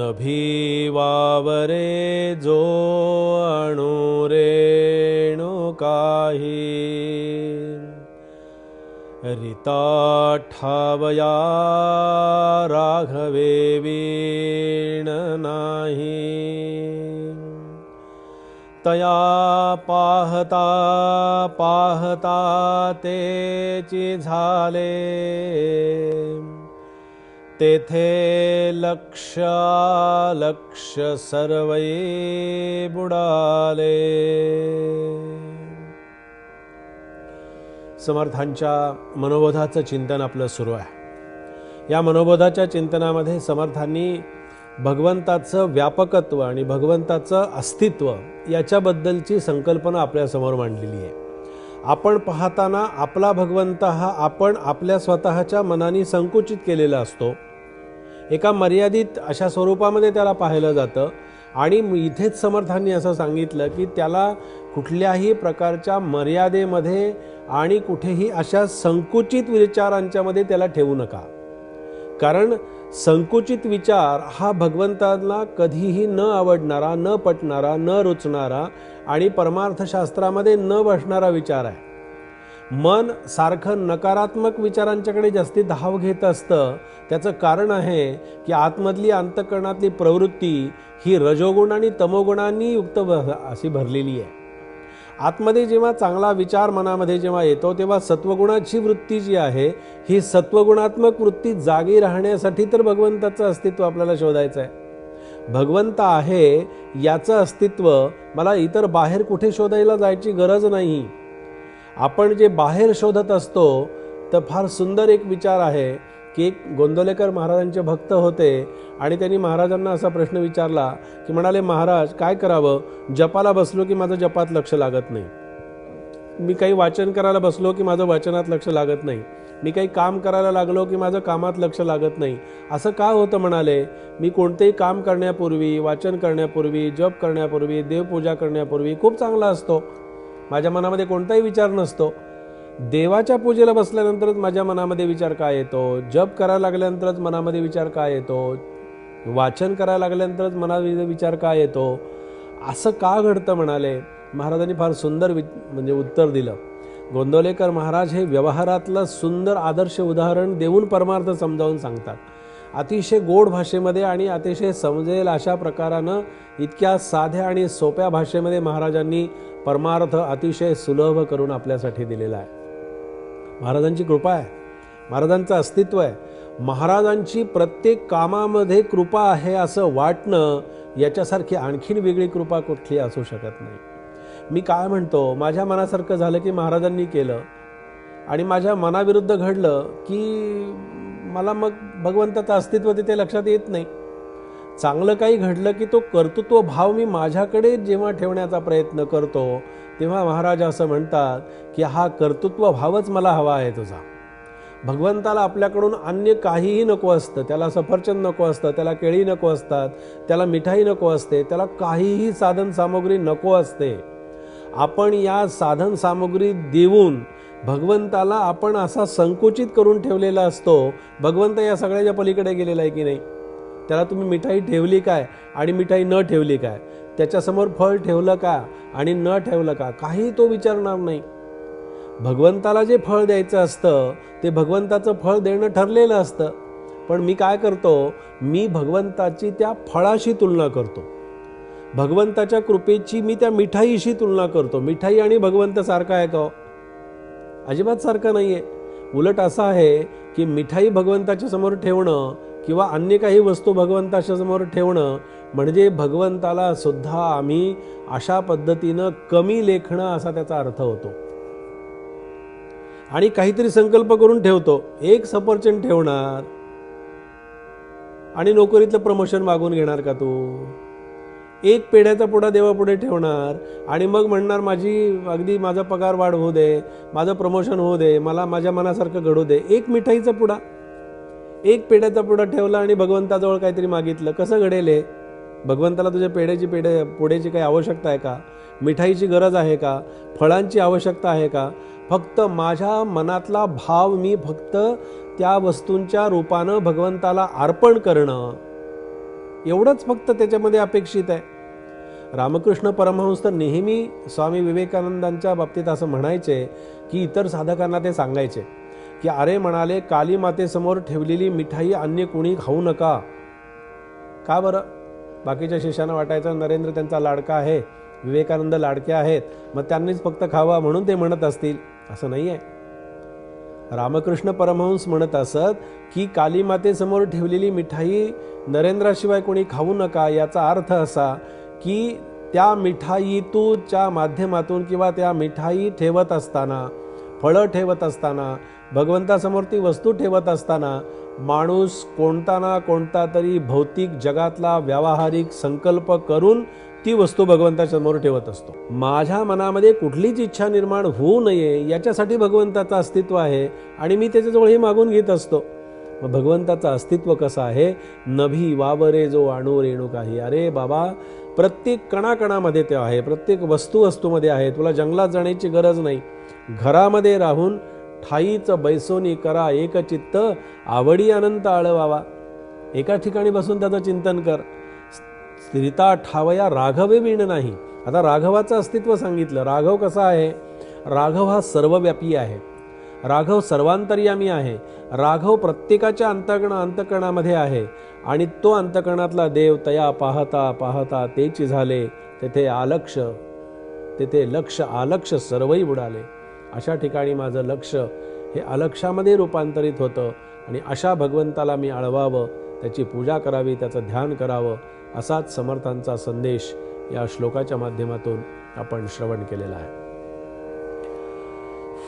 नभी वावरे जो अणुरेणु काही रिता ठावया राघवे वीण नाही। तया पाहता पाहता तेची झाले तेथे लक्ष लक्ष सर्वै बुडाले. समर्थांच्या मनोबोधाचं चिंतन आपलं सुरू आहे. या मनोबोधाच्या चिंतनामध्ये समर्थांनी भगवंताचं व्यापकत्व आणि भगवंताचं अस्तित्व याच्याबद्दलची संकल्पना आपल्यासमोर मांडलेली आहे. आपण पाहताना आपला भगवंत हा आपण आपल्या स्वतःच्या मनाने संकुचित केलेला असतो. एका मर्यादित अशा स्वरूपामध्ये त्याला पाहिलं जातं. आणि इथेच समर्थांनी असं सांगितलं की त्याला कुठल्याही प्रकारच्या मर्यादेमध्ये आणि कुठेही अशा संकुचित विचारांच्यामध्ये त्याला ठेवू नका. कारण संकुचित विचार हा भगवंतांना कधीही न आवडणारा न पटणारा न रुचणारा आणि परमार्थशास्त्रामध्ये न बसणारा विचार आहे. मन सारखं नकारात्मक विचारांच्याकडे जास्ती धाव घेत असतं. त्याचं कारण आहे की आतमधली अंतकरणातली प्रवृत्ती ही रजोगुण आणि तमोगुणांनी युक्त अशी भरलेली आहे. आतमध्ये जेव्हा चांगला विचार मनामध्ये जेव्हा येतो तेव्हा सत्वगुणाची वृत्ती जी आहे ही सत्वगुणात्मक वृत्ती जागी राहण्यासाठी तर भगवंताचं अस्तित्व आपल्याला शोधायचं आहे भगवंत आहे याचं अस्तित्व मला इतर बाहेर कुठे शोधायला जायची गरज नाही. आपण जे बाहेर शोधत असतो तर फार सुंदर एक विचार आहे की एक गोंदवलेकर महाराजांचे भक्त होते आणि त्यांनी महाराजांना असा प्रश्न विचारला की म्हणाले महाराज काय करावं? जपाला बसलो की माझं जपात लक्ष लागत नाही. मी काही वाचन करायला बसलो की माझं वाचनात लक्ष लागत नाही. मी काही काम करायला लागलो की माझं कामात लक्ष लागत नाही. असं का होतं म्हणाले? मी कोणतेही काम करण्यापूर्वी वाचन करण्यापूर्वी जप करण्यापूर्वी देवपूजा करण्यापूर्वी खूप चांगला असतो. माझ्या मनामध्ये कोणताही विचार नसतो. देवाच्या पूजेला बसल्यानंतरच माझ्या मनामध्ये विचार काय येतो? जप करायला लागल्यानंतरच मनामध्ये विचार काय येतो? वाचन करायला लागल्यानंतरच मनामध्ये विचार काय येतो? असं का घडतं म्हणाले? महाराजांनी फार सुंदर वि म्हणजे उत्तर दिलं. गोंदवलेकर महाराज हे व्यवहारातलं सुंदर आदर्श उदाहरण देऊन परमार्थ समजावून सांगतात. अतिशय गोड भाषेमध्ये आणि अतिशय समजेल अशा प्रकारानं इतक्या साध्या आणि सोप्या भाषेमध्ये महाराजांनी परमार्थ अतिशय सुलभ करून आपल्यासाठी दिलेला आहे. महाराजांची कृपा आहे. महाराजांचं अस्तित्व आहे. महाराजांची प्रत्येक कामामध्ये कृपा आहे असं वाटणं याच्यासारखी आणखीन वेगळी कृपा कुठली असू शकत नाही. मी काय म्हणतो? माझ्या मनासारखं झालं की महाराजांनी केलं आणि माझ्या मनाविरुद्ध घडलं की मला मग भगवंताचं अस्तित्व तिथे लक्षात येत नाही. चांगलं काही घडलं की तो कर्तृत्व भाव मी माझ्याकडे जेव्हा ठेवण्याचा प्रयत्न करतो तेव्हा महाराज असं म्हणतात की हा कर्तृत्व भावच मला हवा आहे तुझा. भगवंताला आपल्याकडून अन्य काहीही नको असतं. त्याला सफरचंद नको असतं त्याला केळी नको असतात त्याला मिठाई नको असते त्याला काहीही साधन सामग्री नको असते. आपण या साधन सामग्री देऊन भगवंताला आपण असा संकुचित करून ठेवलेला असतो भगवंत या सगळ्याच्या पलीकडे गेलेला आहे की नाही? त्याला तुम्ही मिठाई ठेवली काय आणि मिठाई न ठेवली काय? त्याच्यासमोर फळ ठेवलं का आणि न ठेवलं का? काही तो विचारणार नाही. भगवंताला जे फळ द्यायचं असतं ते भगवंताचं फळ देणं ठरलेलं असतं. पण मी काय करतो? मी भगवंताची त्या फळाशी तुलना करतो. भगवंताच्या कृपेची मी त्या मिठाईशी तुलना करतो. मिठाई आणि भगवंत सारखा आहे का हो? अजिबात सारखं नाही आहे उलट असं आहे की मिठाई भगवंताच्या समोर ठेवणं किंवा अन्य काही वस्तू भगवंताच्या समोर ठेवणं म्हणजे भगवंताला सुद्धा आम्ही अशा पद्धतीनं कमी लेखणं असा त्याचा अर्थ होतो. आणि काहीतरी संकल्प करून ठेवतो. एक सफरचंद ठेवणार. आणि नोकरीतलं प्रमोशन मागून घेणार का तू? एक पेढ्याचा पुडा देवापुढे ठेवणार आणि मग म्हणणार माझी अगदी माझा पगार वाढ होऊ दे माझं प्रमोशन होऊ दे मला माझ्या मनासारखं घडू दे. एक मिठाईचा पुडा एक पेढ्याचा पुडा ठेवला आणि भगवंताजवळ काहीतरी मागितलं. कसं घडेल हे? भगवंताला तुझ्या पेढ्याची पेढे पुढेची काही आवश्यकता आहे का? मिठाईची गरज आहे का? फळांची आवश्यकता आहे का? फक्त माझ्या मनातला भाव मी फक्त त्या वस्तूंच्या रूपानं भगवंताला अर्पण करणं. एवढंच फक्त त्याच्यामध्ये अपेक्षित आहे. रामकृष्ण परमहंस तर नेहमी स्वामी विवेकानंदांच्या बाबतीत असं म्हणायचे की इतर साधकांना ते सांगायचे की अरे म्हणाले काली मातेसमोर ठेवलेली मिठाई अन्य कोणी खाऊ नका. का बरं? बाकीच्या शिष्यांना वाटायचं नरेंद्र त्यांचा लाडका आहे विवेकानंद लाडके आहेत मग त्यांनीच फक्त खावा म्हणून ते म्हणत असतील. असं नाही आहे रामकृष्ण परमहंस म्हणत असत की काली मातेसमोर ठेवलेली मिठाई नरेंद्राशिवाय कोणी खाऊ नका याचा अर्थ असा की त्या मिठाईतूच्या माध्यमातून किंवा त्या मिठाई ठेवत असताना फळं ठेवत असताना भगवंतासमोर ती वस्तू ठेवत असताना माणूस कोणता ना कोणता तरी भौतिक जगातला व्यावहारिक संकल्प करून ती वस्तू भगवंतासमोर ठेवत असतो. माझ्या मनामध्ये कुठलीच इच्छा निर्माण होऊ नये याच्यासाठी भगवंताचं अस्तित्व आहे आणि मी त्याच्याजवळ हे मागून घेत असतो. मग भगवंताचं अस्तित्व कसं आहे? नभी वावरे जो आणू रेणू काही. अरे बाबा प्रत्येक कणाकणामध्ये ते आहे प्रत्येक वस्तू वस्तूमध्ये आहे. तुला जंगलात जाण्याची गरज नाही. घरामध्ये राहून ठाईच बैसोनी करा एकचित्त आवडी अनंत आळवावा. एका ठिकाणी बसून त्याचं चिंतन कर. स्त्रिता ठावया राघवे विण नाही. आता राघवाचं अस्तित्व सांगितलं. राघव कसा आहे? राघव हा सर्वव्यापी आहे. राघव सर्वांतर्यामी आहे. राघव प्रत्येकाच्या अंतकण अंतकणामध्ये आहे. आणि तो अंतकणातला देव तया पाहता पाहता तेची झाले. तेथे आलक्ष तेथे लक्ष आलक्ष सर्वही बुडाले. अशा ठिकाणी माझं लक्ष हे अलक्षामध्ये रूपांतरित होतं. आणि अशा भगवंताला मी आळवावं त्याची पूजा करावी त्याचं ध्यान करावं असाच समर्थांचा संदेश या श्लोकाच्या माध्यमातून आपण श्रवण केलेला आहे.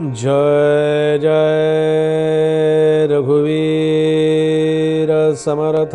जय जय रघुवीर समर्थ।